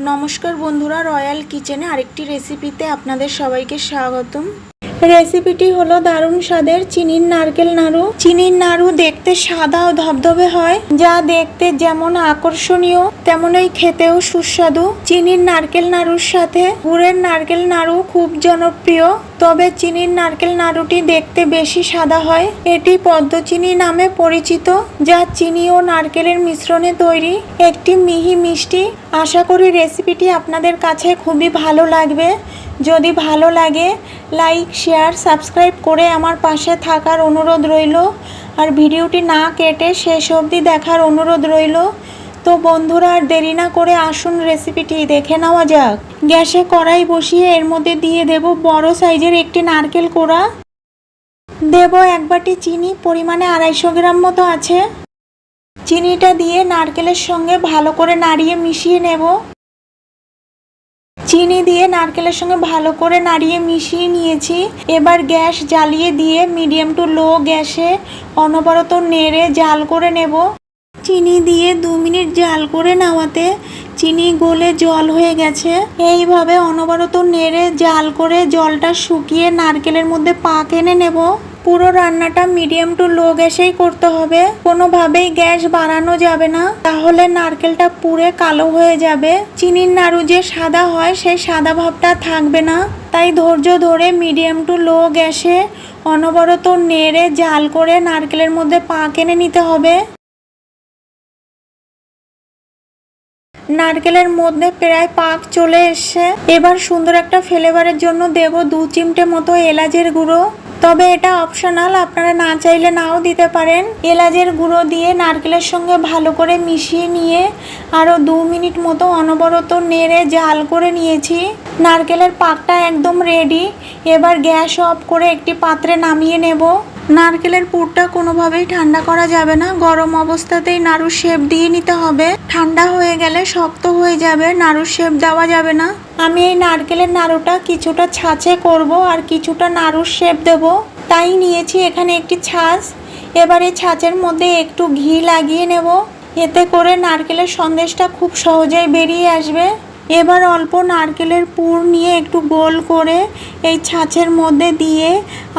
নমস্কার বন্ধুরা রয়্যাল কিচেনে আরেকটি রেসিপিতে আপনাদের সবাইকে স্বাগতম। রেসিপিটি হলো দারুণ স্বাদের চিনির নারকেল নাড়ু। চিনির নাড়ু দেখতে সাদা ও ধবধবে হয়, যা দেখতে যেমন আকর্ষণীয়, তেমনই খেতেও সুস্বাদু। চিনির নারকেল নাড়ুর সাথে গুড়ের নারকেল নাড়ু খুব জনপ্রিয়, তবে চিনির নারকেল নাড়ুটি দেখতে বেশি সাদা হয়। এটি পদ্মচিনি নামে পরিচিত, যা চিনি ও নারকেলের মিশ্রণে তৈরি। একটি মিহি মিষ্টি। আশা করি রেসিপিটি আপনাদের কাছে খুবই ভালো লাগবে। যদি ভালো লাগে লাইক শেয়ার সাবস্ক্রাইব করে আমার পাশে থাকার অনুরোধ রইল। আর ভিডিওটি না কেটে শেষ অবধি দেখার অনুরোধ রইল। তো বন্ধুরা, আর দেরি না করে আসুন রেসিপিটি দেখে নেওয়া যাক। গ্যাসে কড়াই বসিয়ে এর মধ্যে দিয়ে দেব বড় সাইজের একটি নারকেল কোড়া। দেব এক বাটি চিনি, পরিমাণে আড়াইশো গ্রাম মতো আছে। চিনিটা দিয়ে নারকেলের সঙ্গে ভালো করে নাড়িয়ে মিশিয়ে নেব। চিনি দিয়ে নারকেলের সঙ্গে ভালো করে নাড়িয়ে মিশিয়ে নিয়েছি। এবার গ্যাস জ্বালিয়ে দিয়ে মিডিয়াম টু লো গ্যাসে অনবরত নেড়ে জাল করে নেব। চিনি দিয়ে দু মিনিট জাল করে নেওয়াতে চিনি গলে জল হয়ে গেছে। এইভাবে অনবরত নেড়ে জাল করে জলটা শুকিয়ে নারকেলের মধ্যে পাক এনে নেব। পুরো রান্নাটা মিডিয়াম টু লো গ্যাসেই করতে হবে। কোনোভাবেই গ্যাস বাড়ানো যাবে না। তাহলে নারকেলটা পুড়ে কালো হয়ে যাবে। চিনির নাড়ু যে সাদা হয় সেই সাদা ভাবটা থাকবে না। তাই ধৈর্য ধরে মিডিয়াম টু লো গ্যাসে অনবরত নেড়ে জাল করে নারকেলের মধ্যে পাক এনে নিতে হবে। নারকেলের মধ্যে প্রায় পাক চলে এসছে। এবার সুন্দর একটা ফ্লেভারের জন্য দেব দু চিমটে মতো এলাচের গুঁড়ো। তবে এটা অপশনাল আপনারা না চাইলে নাও দিতে পারেন। এলাচের গুঁড়ো দিয়ে নারকেলের সঙ্গে ভালো করে মিশিয়ে নিয়ে আরও দু মিনিট মতো অনবরত নেড়ে জাল করে নিয়েছি। নারকেলের পাকটা একদম রেডি এবার গ্যাস অফ করে একটি পাত্রে নামিয়ে নেব। নারকেলের পুরটা কোনোভাবেই ঠান্ডা করা যাবে না। গরম অবস্থাতেই নাড়ুর শেপ দিয়ে নিতে হবে। ঠান্ডা হয়ে গেলে শক্ত হয়ে যাবে। নাড়ুর শেপ দেওয়া যাবে না। আমি এই নারকেলের নাড়ুটা কিছুটা ছাঁচে করব আর কিছুটা নাড়ুর শেপ দেব। তাই নিয়েছি এখানে একটি ছাঁচ। এবার এই ছাঁচের মধ্যে একটু ঘি লাগিয়ে নেব। এতে করে নারকেলের সন্দেশটা খুব সহজেই বেরিয়ে আসবে। এবার অল্প নারকেলের পুর নিয়ে একটু গোল করে এই ছাঁচের মধ্যে দিয়ে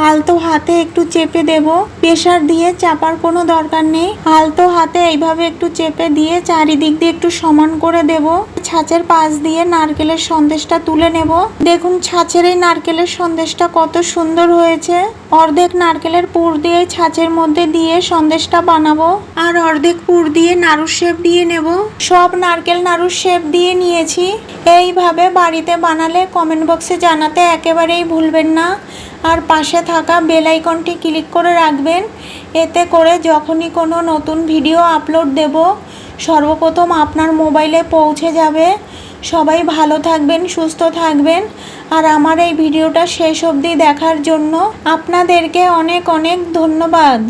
আলতো হাতে একটু চেপে দেব। প্রেশার দিয়ে চাপার কোনো দরকার নেই। আলতো হাতে এইভাবে একটু চেপে দিয়ে চারিদিক দিয়ে একটু সমান করে দেব। ছাঁচের পাশ দিয়ে নারকেলের সন্দেশটা তুলে নেব। দেখুন, ছাঁচের এই নারকেলের সন্দেশটা কত সুন্দর হয়েছে। অর্ধেক নারকেলের পুর দিয়ে ছাঁচের মধ্যে দিয়ে সন্দেশটা বানাবো আর অর্ধেক পুর দিয়ে নাড়ুর শেপ দিয়ে নেব। সব নারকেল নাড়ুর শেপ দিয়ে নিয়েছি। এইভাবে বাড়িতে বানালে কমেন্ট বক্সে জানাতে একেবারেই ভুলবেন না। আর পাশে থাকা বেল আইকনটি ক্লিক করে রাখবেন। এতে করে যখনই কোনো নতুন ভিডিও আপলোড দেব, সর্বপ্রথম আপনার মোবাইলে পৌঁছে যাবে। সবাই ভালো থাকবেন, সুস্থ থাকবেন। আর আমার এই ভিডিওটা শেষ অবধি দেখার জন্য আপনাদেরকে অনেক অনেক ধন্যবাদ।